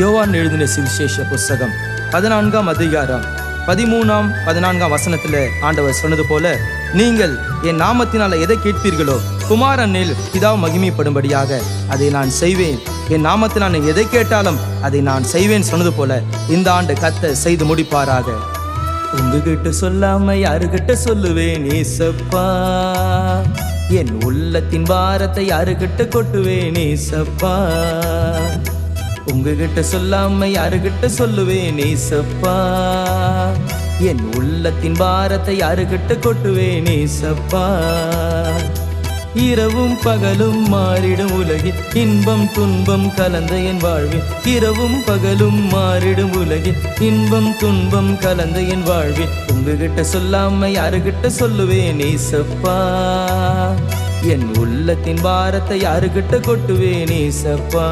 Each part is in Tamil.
யோவான் எழுதின சுவிசேஷ புஸ்தகம் பதினான்காம் அதிகாரம். பதிமூணாம் பதினான்காம் வசனத்தில் ஆண்டவர் சொன்னது போல நீங்கள் என் நாமத்தினால் எதை கேட்பீர்களோ குமாரனில் பிதா மகிமைப்படும்படியாக அதை நான் செய்வேன். என் நாமத்தினால் நீ எதை கேட்டாலும் அதை நான் செய்வேன் சொன்னது போல இந்த ஆண்டு கத்த செய்து முடிப்பாராக. உங்ககிட்ட சொல்லாம யாருகிட்ட சொல்லுவேன் ஏசப்பா? என் உள்ளத்தின் பாரத்தை யாருகிட்ட கொட்டுவேன் ஏசப்பா? உங்ககிட்ட சொல்லாம யாருகிட்ட சொல்லுவேன் ஏசப்பா? என் உள்ளத்தின் பாரத்தை யாருகிட்ட கொட்டுவேன் ஏசப்பா? இரவும் பகலும் மாறிடும் உலகில் இன்பம் துன்பம் கலந்த என் வாழ்வில். இரவும் பகலும் மாறிடும் உலகில் இன்பம் துன்பம் கலந்த என் வாழ்வில். உங்ககிட்ட சொல்லாம யாருகிட்ட சொல்லுவேன் ஏசப்பா? என் உள்ளத்தின் பாரத்தை யாருக்கிட்ட கொட்டுவேன் ஏசப்பா?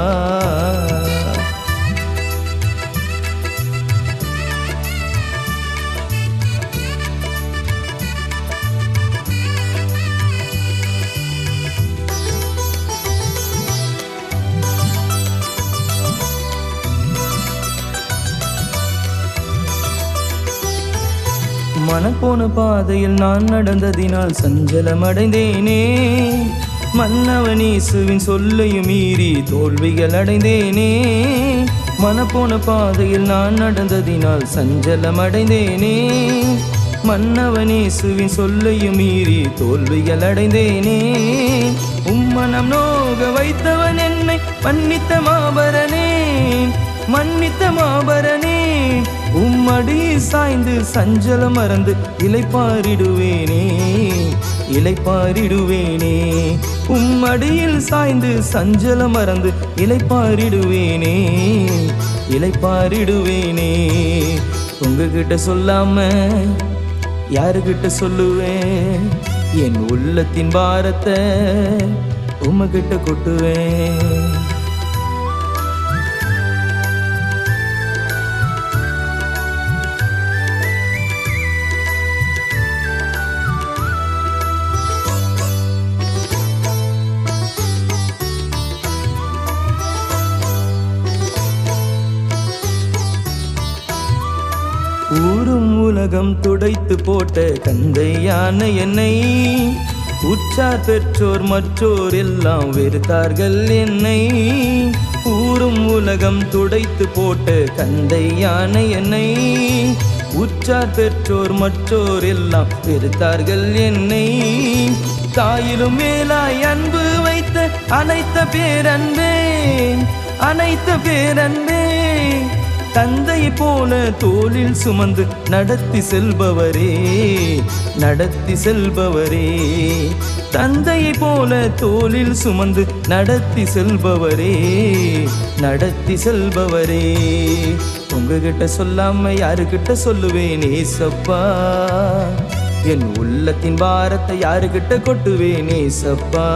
மனப்போன பாதையில் நான் நடந்ததினால் சஞ்சலம் அடைந்தேனே மன்னவனீசுவின் சொல்லையும் மீறி தோல்விகள் அடைந்தேனே. மனப்போன பாதையில் நான் நடந்ததினால் சஞ்சலம் அடைந்தேனே மன்னவனேசுவின் சொல்லையும் மீறி தோல்விகள் அடைந்தேனே. உம்மனம் நோக வைத்தவன் என்னை மன்னித்த மாபரனே. மன்னித்த மாபரனே உம்மடி சாய்ந்து சஞ்சலம் மறந்து இலைப்பாரிடுவேனே இலைப்பாரிடுவேனே உம்மடியில் சாய்ந்து சஞ்சலம் மறந்து இலைப்பாரிடுவேனே இலைப்பாரிடுவேனே உங்ககிட்ட சொல்லாம யாருக்கிட்ட சொல்லுவேன்? என் உள்ளத்தின் பாரத்தை உம்மகிட்ட கொட்டுவேன். உலகம் துடைத்து போட்ட கந்தையான என்னை. உற்றார் பெற்றோர் மற்றோர் எல்லாம் வெறுத்தார்கள் என்னை. ஊரும் உலகம் துடைத்து போட்ட கந்தையான என்னை. உற்றார் பெற்றோர் மற்றோர் எல்லாம் வெறுத்தார்கள் என்னை. தாயிலும் மேலாய் அன்பு வைத்த அனைத்த பேரன்பே. அனைத்த பேரன்பே. தந்தை போல தோளில் சுமந்து நடத்தி செல்பவரே நடத்தி செல்பவரே. தந்தை போல தோளில் சுமந்து நடத்தி செல்பவரே நடத்தி செல்பவரே. உங்ககிட்ட சொல்லாம யாருக்கிட்ட சொல்லுவேன் ஏசப்பா? என் உள்ளத்தின் பாரத்தை யாருக்கிட்ட கொட்டுவேன் ஏசப்பா?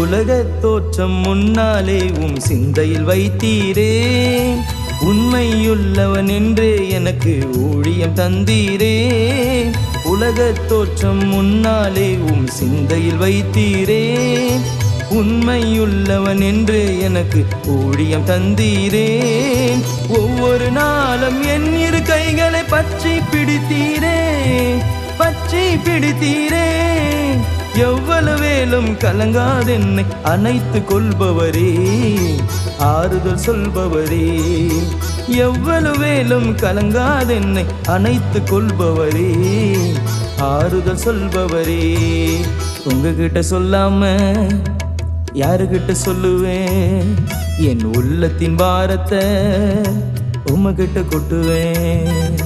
உலகத் தோற்றம் முன்னாலே உம் சிந்தையில் வைத்தீரே. உண்மையுள்ளவன் என்றே எனக்கு ஊழியம் தந்தீரே. உலகத் தோற்றம் முன்னாலே உம் சிந்தையில் வைத்தீரே. உண்மையுள்ளவன் என்று எனக்கு ஊழியம் தந்தீரே. ஒவ்வொரு நாளும் என் இரு கைகளை பற்றி பிடித்தீரே. பற்றி பிடித்தீரே. எவ்வளவு வேலும் கலங்காதென்னை அணைத்து கொள்பவரே ஆறுதல் சொல்பவரே. எவ்வளவு வேலும் கலங்காதென்னை அணைத்து கொள்பவரே ஆறுதல் சொல்பவரே. உங்ககிட்ட சொல்லாம யாருகிட்ட சொல்லுவேன்? என் உள்ளத்தின் பாரத்தை உமகிட்ட கொட்டுவேன்.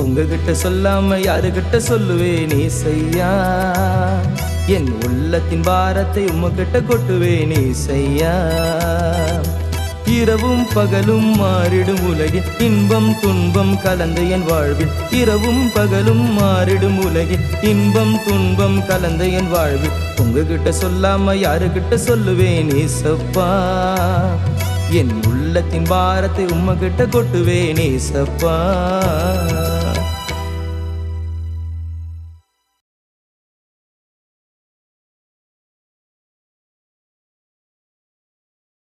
உங்ககிட்ட சொல்லாம யாருகிட்ட சொல்லுவேன் நீ செய்யா என் உள்ளத்தின் பாரத்தை உமக்கிட்ட கொட்டுவேன் ஏசையா இரவும் பகலும் மாறிடும் உலகில் இன்பம் துன்பம் கலந்த என் வாழ்வில். இரவும் பகலும் மாறிடும் உலகில் இன்பம் துன்பம் கலந்த என் வாழ்வில். உங்ககிட்ட சொல்லாம யாருக்கிட்ட சொல்லுவேன் ஏசப்பா என் உள்ளத்தின் பாரத்தை உம்மகிட்ட கொட்டுவேன் ஏசப்பா